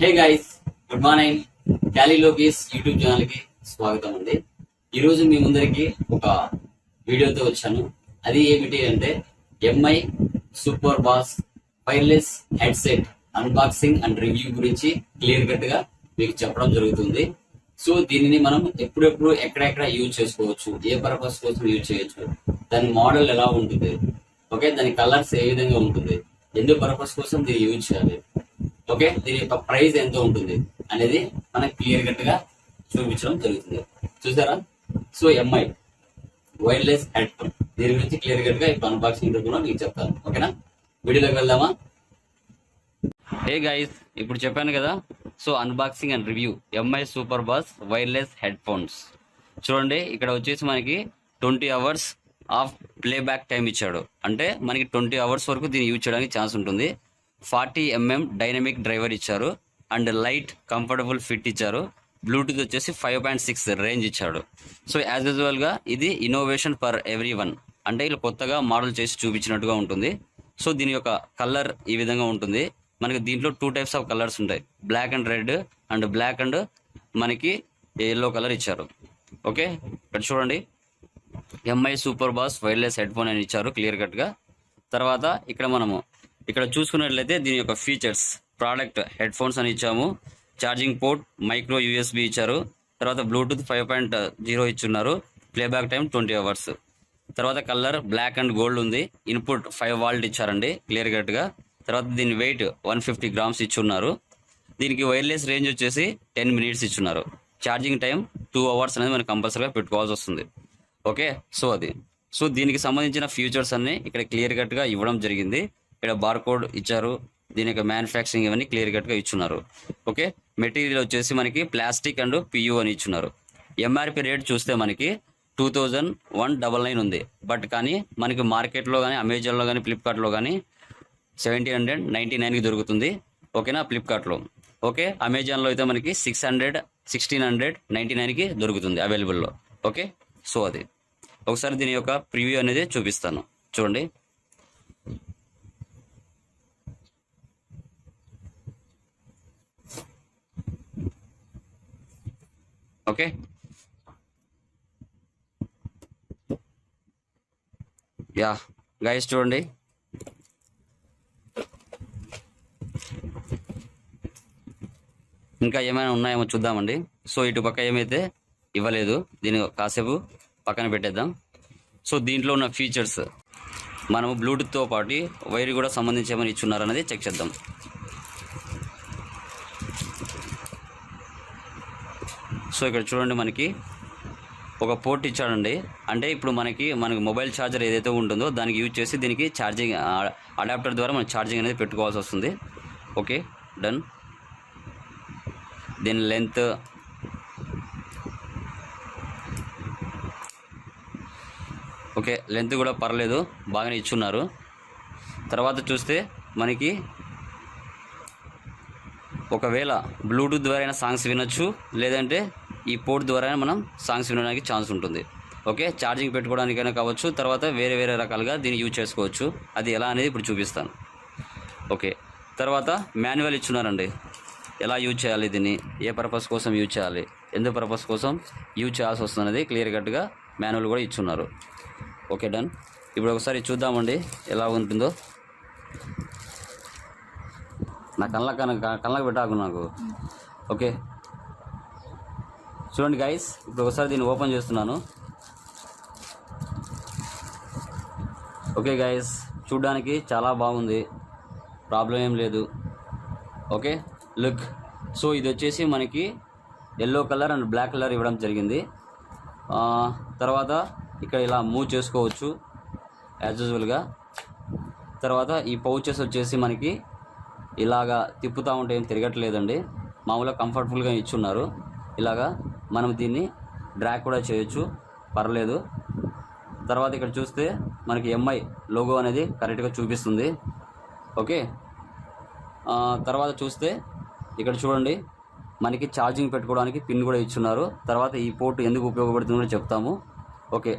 హే guys good morning క్యాలీ Lokesh YouTube ఛానల్కి స్వాగతం అండి. ఈ రోజు మీ ముందరికి ఒక వీడియోతో వచ్చాను. అది ఏమిటి అంటే MI super bass wireless headset unboxing and review గురించి క్లియర్ కట్గా మీకు చెప్పడం జరుగుతుంది. సో దీనిని మనం ఎప్పుడెప్పుడు ఎక్కడెక్కడ యూజ్ చేసుకోవచ్చు ఏ పర్పస్ కోసం యూజ్ చేయొచ్చు దాని మోడల్ ఎలా ఉంటుంది ఓకే దాని కలర్స్ ఏ విధంగా ఉంటుంది ఎందుకు పర్పస్ కోసం దీన్ని యూజ్ చేయాలి ఓకే? దీని యొక్క ప్రైస్ ఎంత ఉంటుంది అనేది మనకి క్లియర్ కట్గా చూపించడం జరుగుతుంది. చూసారా? So MI wireless headphone దీని గురించి క్లియర్ కట్గా ఇప్పుడు అన్బాక్సింగ్ కూడా మీకు చెప్తాను. ఓకేనా? వీడియోలోకి వెళ్దామా? హే గైస్ ఇప్పుడు చెప్పాను కదా. So unboxing and review MI super bass wireless headphones చూడండి ఇక్కడ వచ్చేసి మనకి twenty hours of playback time ఇచ్చాడు. అంటే మనకి ట్వంటీ అవర్స్ వరకు దీన్ని యూజ్ చేయడానికి ఛాన్స్ ఉంటుంది. ఫార్టీ ఎంఎం డైనమిక్ డ్రైవర్ ఇచ్చారు. అండ్ లైట్ కంఫర్టబుల్ ఫిట్ ఇచ్చారు. బ్లూటూత్ వచ్చేసి ఫైవ్ పాయింట్ సిక్స్ రేంజ్ ఇచ్చాడు. సో యాజ్ యూజువల్గా ఇది ఇన్నోవేషన్ ఫర్ ఎవ్రీ వన్. అంటే ఇలా కొత్తగా మోడల్ చేసి చూపించినట్టుగా ఉంటుంది. సో దీని యొక్క కలర్ ఈ విధంగా ఉంటుంది. మనకి దీంట్లో టూ టైప్స్ ఆఫ్ కలర్స్ ఉంటాయి. Black and red and black and మనకి ఎల్లో కలర్ ఇచ్చారు. ఓకే? ఇక్కడ చూడండి. MI super bass wireless headphone అని ఇచ్చారు క్లియర్ కట్గా. తర్వాత ఇక్కడ మనము ఇక్కడ చూసుకున్నట్లయితే దీని యొక్క ఫీచర్స్ ప్రోడక్ట్ హెడ్ ఫోన్స్ అని ఇచ్చాము. ఛార్జింగ్ పోర్ట్ మైక్రో యూఎస్బి ఇచ్చారు. తర్వాత బ్లూటూత్ ఫైవ్ పాయింట్ జీరో ఇచ్చున్నారు. ప్లేబ్యాక్ టైం ట్వంటీ అవర్స్ తర్వాత కలర్ బ్లాక్ అండ్ గోల్డ్ ఉంది. ఇన్పుట్ ఫైవ్ వాల్ట్ ఇచ్చారండి క్లియర్ కట్గా తర్వాత దీని వెయిట్ వన్ ఫిఫ్టీ గ్రామ్స్ ఇచ్చున్నారు. దీనికి వైర్లెస్ రేంజ్ వచ్చేసి టెన్ మినిట్స్ ఇచ్చున్నారు. ఛార్జింగ్ టైం టూ అవర్స్ అనేది మనం కంపల్సరీగా పెట్టుకోవాల్సి వస్తుంది. ఓకే సో అది. సో దీనికి సంబంధించిన ఫీచర్స్ అన్ని ఇక్కడ క్లియర్ కట్గా ఇవ్వడం జరిగింది. ఇక్కడ బార్కోడ్ ఇచ్చారు. దీని యొక్క మ్యానుఫ్యాక్చరింగ్ ఇవన్నీ క్లియర్ కట్గా ఇచ్చున్నారు. ఓకే? మెటీరియల్ వచ్చేసి మనకి ప్లాస్టిక్ అండ్ పియు అని ఇచ్చున్నారు. ఎంఆర్పి రేట్ చూస్తే మనకి two thousand one double nine ఉంది. బట్ కానీ మనకి మార్కెట్లో కానీ అమెజాన్లో కానీ ఫ్లిప్కార్ట్లో కానీ సెవెంటీన్ హండ్రెడ్ నైంటీ నైన్కి దొరుకుతుంది. ఓకేనా? ఫ్లిప్కార్ట్లో. ఓకే? అమెజాన్లో అయితే మనకి six hundred sixteen hundred ninety నైన్కి దొరుకుతుంది అవైలబుల్లో. ఓకే? సో అది. ఒకసారి దీని యొక్క ప్రివ్యూ అనేది చూపిస్తాను. చూడండి. ఓకే. యా గైస్ చూడండి. ఇంకా ఏమైనా ఉన్నాయేమో చూద్దామండి. సో ఇటు పక్క ఏమైతే ఇవ్వలేదు దీన్ని కాసేపు పక్కన పెట్టేద్దాం. సో దీంట్లో ఉన్న ఫీచర్స్ మనము బ్లూటూత్తో పాటు వైర్ కూడా సంబంధించి ఏమైనా ఇచ్చున్నారనేది చెక్ చేద్దాం. సో ఇక్కడ చూడండి మనకి ఒక పోర్ట్ ఇచ్చాడండి. అంటే ఇప్పుడు మనకి మనకి మొబైల్ ఛార్జర్ ఏదైతే ఉంటుందో దానికి యూజ్ చేసి దీనికి ఛార్జింగ్ అడాప్టర్ ద్వారా మనం ఛార్జింగ్ అనేది పెట్టుకోవాల్సి వస్తుంది. Okay done. దీని లెంత్ ఓకే లెంత్ కూడా పర్లేదు బాగానే ఇచ్చున్నారు. తర్వాత చూస్తే మనకి ఒకవేళ బ్లూటూత్ ద్వారా అయినా సాంగ్స్ వినొచ్చు లేదంటే ఈ పోర్ట్ ద్వారానే మనం సాంగ్స్ వినడానికి ఛాన్స్ ఉంటుంది. ఓకే? ఛార్జింగ్ పెట్టుకోవడానికైనా కావచ్చు తర్వాత వేరే వేరే రకాలుగా దీన్ని యూజ్ చేసుకోవచ్చు. అది ఎలా అనేది ఇప్పుడు చూపిస్తాను. ఓకే? తర్వాత మాన్యువల్ ఇచ్చున్నారండి. ఎలా యూజ్ చేయాలి దీన్ని? ఏ పర్పస్ కోసం యూజ్ చేయాలి? ఎందుకు పర్పస్ కోసం యూజ్ చేయాల్సి వస్తుంది క్లియర్ కట్గా మాన్యువల్ కూడా ఇచ్చున్నారు. Okay done. ఇప్పుడు ఒకసారి చూద్దామండి ఎలా ఉంటుందో. నా కళ్ళ కళ్ళకు పెట్టాకు నాకు. ఓకే? చూడండి గైస్ ఇప్పుడు ఒకసారి దీన్ని ఓపెన్ చేస్తున్నాను. ఓకే గైస్ చూడడానికి చాలా బాగుంది. ప్రాబ్లం ఏం లేదు. ఓకే లుక్ సో ఇది వచ్చేసి మనకి yellow colour and black colour ఇవ్వడం జరిగింది. తర్వాత ఇక్కడ ఇలా మూవ్ చేసుకోవచ్చు యాజ్ యూజువల్గా తర్వాత ఈ పౌచెస్ వచ్చేసి మనకి ఇలాగా తిప్పుతూ ఉంటే ఏం తిరగట్లేదండి. మామూలుగా కంఫర్టబుల్గా ఇచ్చున్నారు. ఇలాగా మనం దీన్ని డ్రాక్ కూడా చేయొచ్చు. పర్లేదు. తర్వాత ఇక్కడ చూస్తే మనకి ఎంఐ లోగో అనేది కరెక్ట్గా చూపిస్తుంది. ఓకే తర్వాత చూస్తే ఇక్కడ చూడండి. మనకి ఛార్జింగ్ పెట్టుకోవడానికి పిన్ కూడా ఇచ్చున్నారు. తర్వాత ఈ పోర్ట్ ఎందుకు ఉపయోగపడుతుందో కూడా చెప్తాము. ఓకే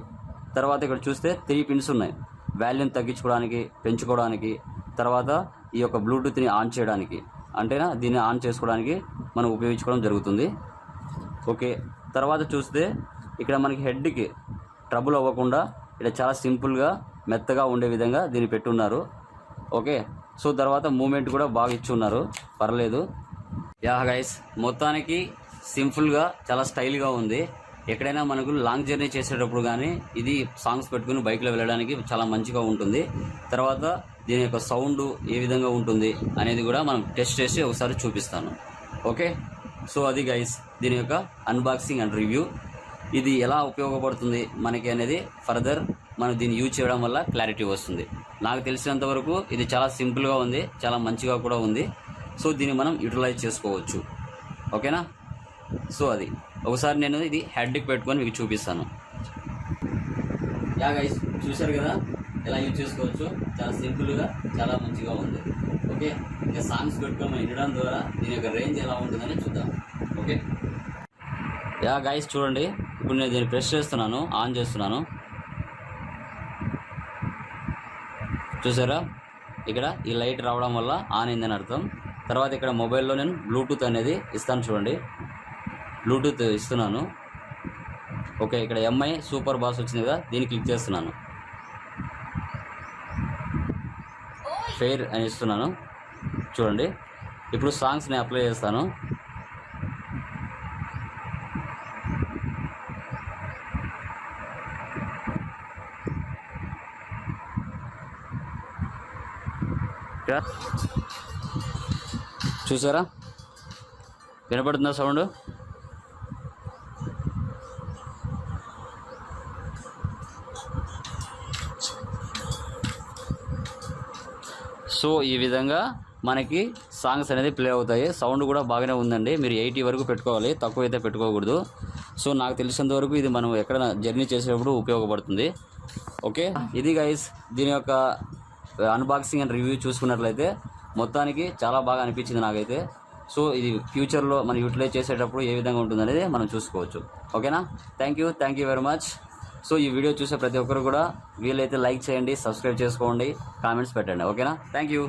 తర్వాత ఇక్కడ చూస్తే త్రీ పిన్స్ ఉన్నాయి. వాల్యూమ్ తగ్గించుకోవడానికి పెంచుకోవడానికి తర్వాత ఈ యొక్క బ్లూటూత్ని ఆన్ చేయడానికి. అంటేనా దీన్ని ఆన్ చేసుకోవడానికి మనం ఉపయోగించుకోవడం జరుగుతుంది. ఓకే తర్వాత చూస్తే ఇక్కడ మనకి హెడ్కి ట్రబుల్ అవ్వకుండా ఇక్కడ చాలా సింపుల్గా మెత్తగా ఉండే విధంగా దీన్ని పెట్టున్నారు. ఓకే సో తర్వాత మూమెంట్ కూడా బాగా ఇచ్చి ఉన్నారు పర్లేదు. యా గైస్ మొత్తానికి సింపుల్గా చాలా స్టైల్గా ఉంది. ఎక్కడైనా మనకు లాంగ్ జర్నీ చేసేటప్పుడు కానీ ఇది సాంగ్స్ పెట్టుకుని బైక్లో వెళ్ళడానికి చాలా మంచిగా ఉంటుంది. తర్వాత దీని యొక్క సౌండ్ ఏ విధంగా ఉంటుంది అనేది కూడా మనం టెస్ట్ చేసి ఒకసారి చూపిస్తాను. ఓకే సో అది గైస్. దీని యొక్క అన్బాక్సింగ్ అండ్ రివ్యూ ఇది ఎలా ఉపయోగపడుతుంది మనకి అనేది ఫర్దర్ మనం దీన్ని యూజ్ చేయడం వల్ల క్లారిటీ వస్తుంది. నాకు తెలిసినంత వరకు ఇది చాలా సింపుల్గా ఉంది చాలా మంచిగా కూడా ఉంది. సో దీన్ని మనం యూటిలైజ్ చేసుకోవచ్చు. ఓకేనా సో అది. ఒకసారి నేను ఇది హెడ్కి పెట్టుకొని మీకు చూపిస్తాను. యా గైస్ చూశారు కదా? ఎలా యూజ్ చేసుకోవచ్చు? చాలా సింపుల్గా చాలా మంచిగా ఉంది. ఓకే ఇంకా సాంగ్స్ పెట్టుకొని వినడం ద్వారా దీని యొక్క రేంజ్ ఎలా ఉంటుందని చూద్దాం. ఓకే యా గైస్ చూడండి. ఇప్పుడు నేను దీన్ని ప్రెస్ చేస్తున్నాను ఆన్ చేస్తున్నాను. చూసారా? ఇక్కడ ఈ లైట్ రావడం వల్ల ఆన్ అయిందని అర్థం. తర్వాత ఇక్కడ మొబైల్లో నేను బ్లూటూత్ అనేది ఇస్తాను చూడండి. బ్లూటూత్ ఇస్తున్నాను. ఓకే ఇక్కడ ఎంఐ సూపర్ బాస్ వచ్చింది కదా దీన్ని క్లిక్ చేస్తున్నాను. ఫెయిర్ అని ఇస్తున్నాను. చూడండి. ఇప్పుడు సాంగ్స్ని అప్లై చేస్తాను. ఇక్కడ చూసారా? వినపడుతుందా సౌండ్? సో ఈ విధంగా మనకి సాంగ్స్ అనేది ప్లే అవుతాయి. సౌండ్ కూడా బాగానే ఉందండి. మీరు ఎయిటీ వరకు పెట్టుకోవాలి. తక్కువ అయితే పెట్టుకోకూడదు. సో నాకు తెలిసినంత వరకు ఇది మనం ఎక్కడ జర్నీ చేసేటప్పుడు ఉపయోగపడుతుంది. ఓకే? ఇది గైస్ దీని యొక్క అన్బాక్సింగ్ అండ్ రివ్యూ చూసుకున్నట్లయితే మొత్తానికి చాలా బాగా అనిపించింది నాకైతే. సో ఇది ఫ్యూచర్లో మనం యూటిలైజ్ చేసేటప్పుడు ఏ విధంగా ఉంటుందనేది మనం చూసుకోవచ్చు. ఓకేనా? Thank you thank you very much so ఈ వీడియో చూసే ప్రతి ఒక్కరు కూడా వీలైతే లైక్ చేయండి సబ్స్క్రైబ్ చేసుకోండి కామెంట్స్ పెట్టండి. ఓకేనా? Thank you